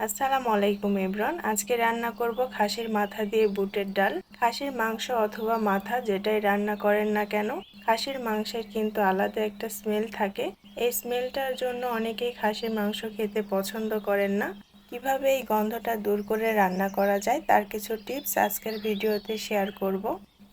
আসসালামু আলাইকুম ইব্রান আজকে রান্না করব খাসির মাথা দিয়ে বুটের ডাল। খাসির মাংস অথবা মাথা যেটাই রান্না করেন না কেন, খাসির মাংসের কিন্তু আলাদা একটা স্মেল থাকে। এই স্মেলটার জন্য অনেকেই খাসির মাংস খেতে পছন্দ করেন না। কীভাবে এই গন্ধটা দূর করে রান্না করা যায় তার কিছু টিপস আজকের ভিডিওতে শেয়ার করব।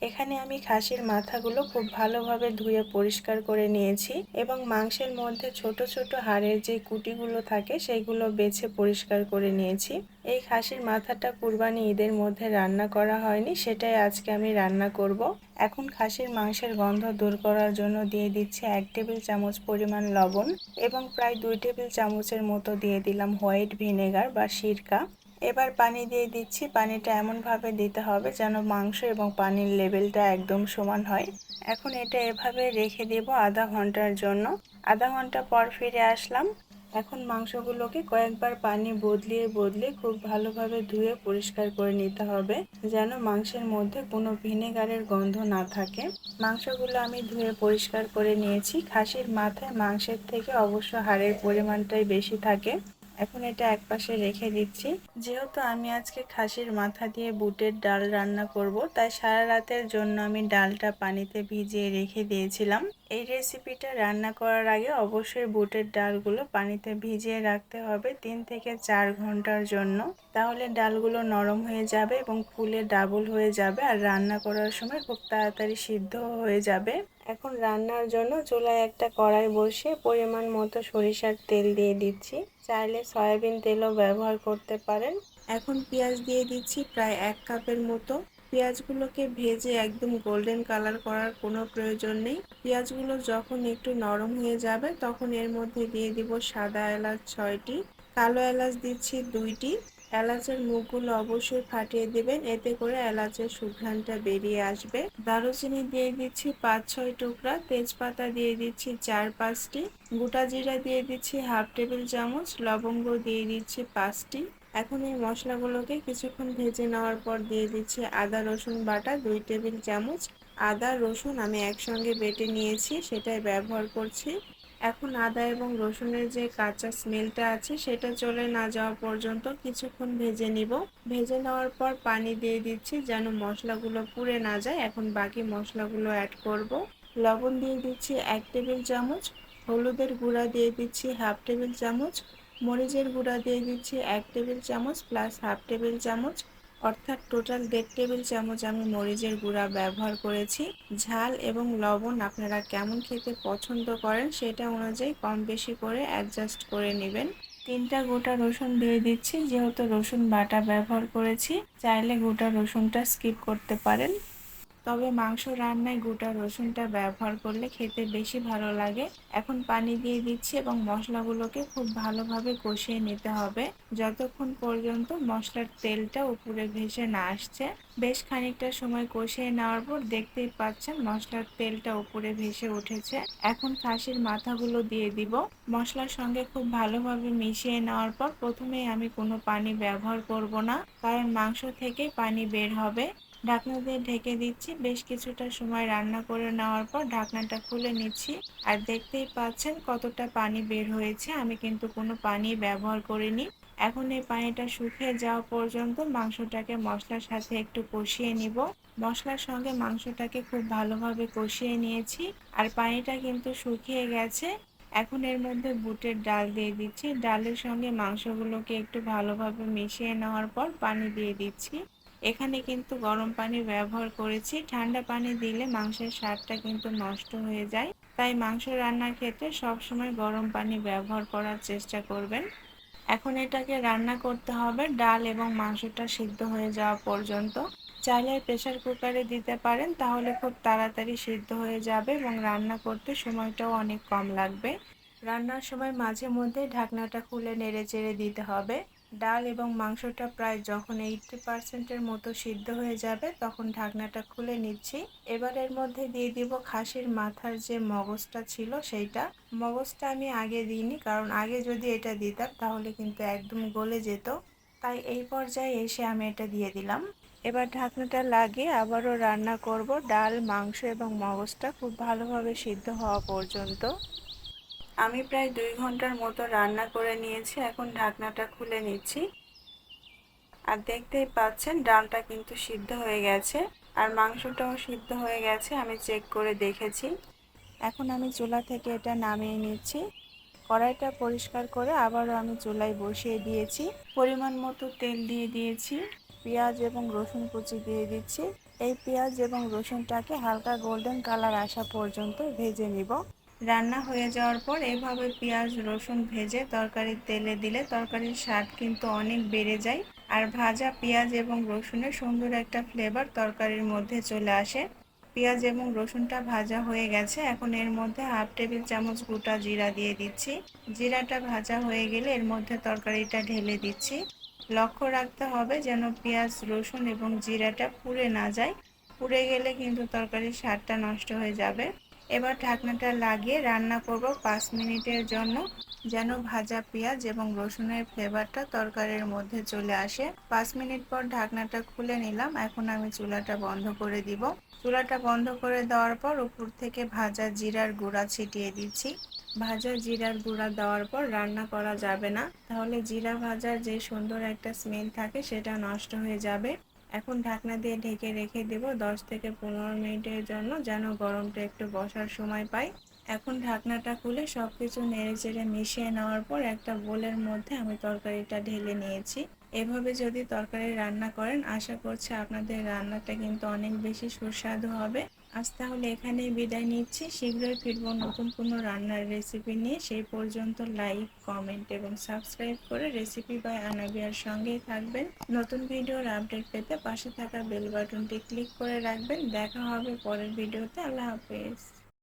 এখানে আমি খাসির মাথাগুলো খুব ভালোভাবে ধুয়ে পরিষ্কার করে নিয়েছি এবং মাংসের মধ্যে ছোট ছোট হাড়ের যে কুটিগুলো থাকে সেইগুলো বেছে পরিষ্কার করে নিয়েছি এই খাসির মাথাটা কুরবানি ঈদের মধ্যে রান্না করা হয়নি, সেটাই আজকে আমি রান্না করব। এখন খাসির মাংসের গন্ধ দূর করার জন্য দিয়ে দিচ্ছি এক টেবিল চামচ পরিমাণ লবণ এবং প্রায় দুই টেবিল চামচের মতো দিয়ে দিলাম হোয়াইট ভিনেগার বা সিরকা এবার পানি দিয়ে দিচ্ছি। পানিটা এমনভাবে দিতে হবে যেন মাংস এবং পানির লেভেলটা একদম সমান হয়। এখন এটা এভাবে রেখে দেব আধা ঘণ্টার জন্য। আধা ঘণ্টা পর ফিরে আসলাম। এখন মাংসগুলোকে কয়েকবার পানি বদলিয়ে বদলে খুব ভালোভাবে ধুয়ে পরিষ্কার করে নিতে হবে যেন মাংসের মধ্যে কোনো ভিনেগারের গন্ধ না থাকে। মাংসগুলো আমি ধুয়ে পরিষ্কার করে নিয়েছি। খাসির মাথায় মাংসের থেকে অবশ্য হাড়ের পরিমাণটাই বেশি থাকে। এখন এটা একপাশে রেখে দিচ্ছি। যেহেতু আমি আজকে খাসির মাথা দিয়ে বুটের ডাল রান্না করব, তাই সারা রাতের জন্য আমি ডালটা পানিতে ভিজিয়ে রেখে দিয়েছিলাম। এই রেসিপিটা রান্না করার আগে অবশ্যই বুটের ডালগুলো পানিতে ভিজিয়ে রাখতে হবে তিন থেকে চার ঘণ্টার জন্য। তাহলে ডালগুলো নরম হয়ে যাবে এবং ফুলে ডাবল হয়ে যাবে আর রান্না করার সময় খুব তাড়াতাড়ি সিদ্ধ হয়ে যাবে। এখন রান্নার জন্য চুলায় একটা কড়াই বসিয়ে পরিমাণ মতো সরিষার তেল দিয়ে দিচ্ছি। চাইলে সয়াবিন তেলও ব্যবহার করতে পারেন। এখন পেঁয়াজ দিয়ে দিচ্ছি প্রায় এক কাপের মতো। পেঁয়াজগুলোকে ভেজে একদম গোল্ডেন কালার করার কোনো প্রয়োজন নেই। পেঁয়াজগুলো যখন একটু নরম হয়ে যাবে, তখন এর মধ্যে দিয়ে দিব সাদা এলাচ ছয়টি, কালো এলাচ দিচ্ছি দুইটি। এলাচের মুখগুলো অবশ্যই ফাটিয়ে দেবেন, এতে করে এলাচের সুঘ্রাণটা বেরিয়ে আসবে। দারুচিনি দিয়ে দিচ্ছি পাঁচ ছয় টুকরা, তেজপাতা দিয়ে দিচ্ছি চার পাঁচটি গোটা জিরা দিয়ে দিচ্ছি হাফ টেবিল চামচ, লবঙ্গ দিয়ে দিচ্ছি পাঁচটি। এখন এই মশলাগুলোকে কিছুক্ষণ ভেজে নেওয়ার পর দিয়ে দিচ্ছি আদা, রসুন বাটা, দুই টেবিল চামচ। আদা, রসুন আমি একসঙ্গে বেটে নিয়েছি, সেটাই ব্যবহার করছি। এখন আদা এবং রসুনের যে কাঁচা স্মেলটা আছে, সেটা চলে না যাওয়া পর্যন্ত কিছুক্ষণ ভেজে নিব। ভেজে নেওয়ার পর পানি দিয়ে দিচ্ছি যেন মশলাগুলো পুড়ে না যায়। এখন বাকি মশলাগুলো অ্যাড করব। লবণ দিয়ে দিচ্ছি এক টেবিল চামচ, হলুদের গুঁড়া দিয়ে দিচ্ছি হাফ টেবিল চামচ, মরিচের গুঁড়া দিয়ে দিচ্ছি এক টেবিল চামচ প্লাস হাফ টেবিল চামচ অর্থাৎ টোটাল দেড় টেবিল চামচ আমি মরিচের গুঁড়া ব্যবহার করেছি। ঝাল এবং লবণ আপনারা কেমন খেতে পছন্দ করেন সেটা অনুযায়ী কম বেশি করে অ্যাডজাস্ট করে নেবেন। তিনটা গোটা রসুন দিয়ে দিচ্ছি, যেহেতু রসুন বাটা ব্যবহার করেছি, চাইলে গোটা রসুনটা স্কিপ করতে পারেন। তবে মাংস রান্নায় গোটা রসুনটা ব্যবহার করলে খেতে বেশি ভালো লাগে। এখন পানি দিয়ে দিচ্ছি এবং মশলাগুলোকে খুব ভালোভাবে কষিয়ে নিতে হবে। যতক্ষণ পর্যন্ত মশলার তেলটা উপরে ভেসে না আসছে, বেশ খানিকটা সময় কষিয়ে নেওয়ার পর দেখতেই পাচ্ছেন মশলার তেলটা উপরে ভেসে উঠেছে। এখন খাসির মাথাগুলো দিয়ে দিব। মশলার সঙ্গে খুব ভালোভাবে মিশিয়ে নেওয়ার পর প্রথমে আমি কোনো পানি ব্যবহার করব না, কারণ মাংস থেকে পানি বের হবে। ঢাকনা দিয়ে ঢেকে দিচ্ছি। বেশ কিছুটা সময় রান্না করে নেওয়ার পর ঢাকনাটা খুলে নিচ্ছি। আর দেখতেই পাচ্ছেন কতটা পানি বের হয়েছে। আমি কিন্তু কোনো পানি ব্যবহার করিনি। এখন এই পানিটা শুকিয়ে যাওয়া পর্যন্ত মাংসটাকে মশলার সাথে একটু কষিয়ে নিব। মশলার সঙ্গে মাংসটাকে খুব ভালোভাবে কষিয়ে নিয়েছি। আর পানিটা কিন্তু শুকিয়ে গেছে। এখন এর মধ্যে বুটের ডাল দিয়ে দিচ্ছি। ডালের সঙ্গে মাংসগুলোকে একটু ভালোভাবে মিশিয়ে নেওয়ার পর পানি দিয়ে দিচ্ছি। এখানে কিন্তু গরম পানি ব্যবহার করেছি। ঠান্ডা পানি দিলে মাংসের স্বাদটা কিন্তু নষ্ট হয়ে যায়। তাই মাংস রান্নার ক্ষেত্রে সবসময় গরম পানি ব্যবহার করার চেষ্টা করবেন। এখন এটাকে রান্না করতে হবে। ডাল এবং মাংসটা সিদ্ধ হয়ে যাওয়া পর্যন্ত। চাইলে প্রেশার কুকারে দিতে পারেন, তাহলে খুব তাড়াতাড়ি সিদ্ধ হয়ে যাবে এবং রান্না করতে সময়টাও অনেক কম লাগবে। রান্নার সময় মাঝে মধ্যে ঢাকনাটা খুলে নেড়ে চেড়ে দিতে হবে। ডাল এবং মাংসটা প্রায় যখন এইটটি পার্সেন্টের মতো সিদ্ধ হয়ে যাবে, তখন ঢাকনাটা খুলে নিচ্ছি। এবার এর মধ্যে দিয়ে দিব খাসির মাথার যে মগজটা ছিল সেইটা। মগজটা আমি আগে দিইনি, কারণ আগে যদি এটা দিতাম তাহলে কিন্তু একদম গলে যেত। তাই এই পর্যায়ে এসে আমি এটা দিয়ে দিলাম। এবার ঢাকনাটা লাগিয়ে আবারও রান্না করব ডাল, মাংস এবং মগজটা খুব ভালোভাবে সিদ্ধ হওয়া পর্যন্ত। আমি প্রায় দুই ঘণ্টার মতো রান্না করে নিয়েছি, এখন ঢাকনাটা খুলে নিচ্ছি। আর দেখতেই পাচ্ছেন, ডালটা কিন্তু সিদ্ধ হয়ে গেছে, আর মাংসটাও সিদ্ধ হয়ে গেছে, আমি চেক করে দেখেছি। এখন আমি চুলা থেকে এটা নামিয়ে নিচ্ছি। কড়াইটা পরিষ্কার করে আবারও আমি চুলায় বসিয়ে দিয়েছি। পরিমাণ মতো তেল দিয়ে দিয়েছি, পেঁয়াজ এবং রসুন কুচি দিয়ে দিচ্ছি। এই পেঁয়াজ এবং রসুনটাকে হালকা গোল্ডেন কালার আসা পর্যন্ত ভেজে নিব। রান্না হয়ে যাওয়ার পর এভাবে পেঁয়াজ, রসুন ভেজে তরকারির তেলে দিলে তরকারির স্বাদ কিন্তু অনেক বেড়ে যায়। আর ভাজা পেঁয়াজ এবং রসুনের সুন্দর একটা ফ্লেভার তরকারির মধ্যে চলে আসে। পেঁয়াজ এবং রসুনটা ভাজা হয়ে গেছে। এখন এর মধ্যে হাফ টেবিল চামচ গোটা জিরা দিয়ে দিচ্ছি। জিরাটা ভাজা হয়ে গেলে এর মধ্যে তরকারিটা ঢেলে দিচ্ছি। লক্ষ্য রাখতে হবে যেন পেঁয়াজ, রসুন এবং জিরাটা পুড়ে না যায়। পুড়ে গেলে কিন্তু তরকারির স্বাদটা নষ্ট হয়ে যাবে। এবার ঢাকনাটা লাগিয়ে রান্না করব পাঁচ মিনিটের জন্য, যেন ভাজা পেঁয়াজ এবং রসুনের ফ্লেভারটা তরকারির মধ্যে চলে আসে। পাঁচ মিনিট পর ঢাকনাটা খুলে নিলাম। এখন আমি চুলাটা বন্ধ করে দিব। চুলাটা বন্ধ করে দেওয়ার পর উপর থেকে ভাজা জিরার গুঁড়া ছিটিয়ে দিচ্ছি। ভাজা জিরার গুঁড়া দেওয়ার পর রান্না করা যাবে না। তাহলে জিরা ভাজার যে সুন্দর একটা স্মেল থাকে, সেটা নষ্ট হয়ে যাবে। এখন ঢাকনা দিয়ে ঢেকে রেখে দেব দশ থেকে পনেরো মিনিটের জন্য যেন গরমটা একটু বসার সময় পাই। এখন ঢাকনাটা খুলে সব কিছু নেড়ে চেড়ে মিশিয়ে নেওয়ার পর একটা বোলের মধ্যে আমি তরকারিটা ঢেলে নিয়েছি। এভাবে যদি তরকারি রান্না করেন, আশা করছি আপনাদের রান্নাটা কিন্তু অনেক বেশি সুস্বাদু হবে। আজ তাহলে এখানে বিদায় নিচ্ছি। শীঘ্রই ফিরবো নতুন কোনো রান্নার রেসিপি নিয়ে। সেই পর্যন্ত লাইক কমেন্ট এবং সাবস্ক্রাইব করে রেসিপি বাই আনাবিয়ার সঙ্গেই থাকবেন। নতুন ভিডিওর আপডেট পেতে পাশে থাকা বেল বাটনটি ক্লিক করে রাখবেন। দেখা হবে পরের ভিডিওতে। আল্লাহ হাফেজ।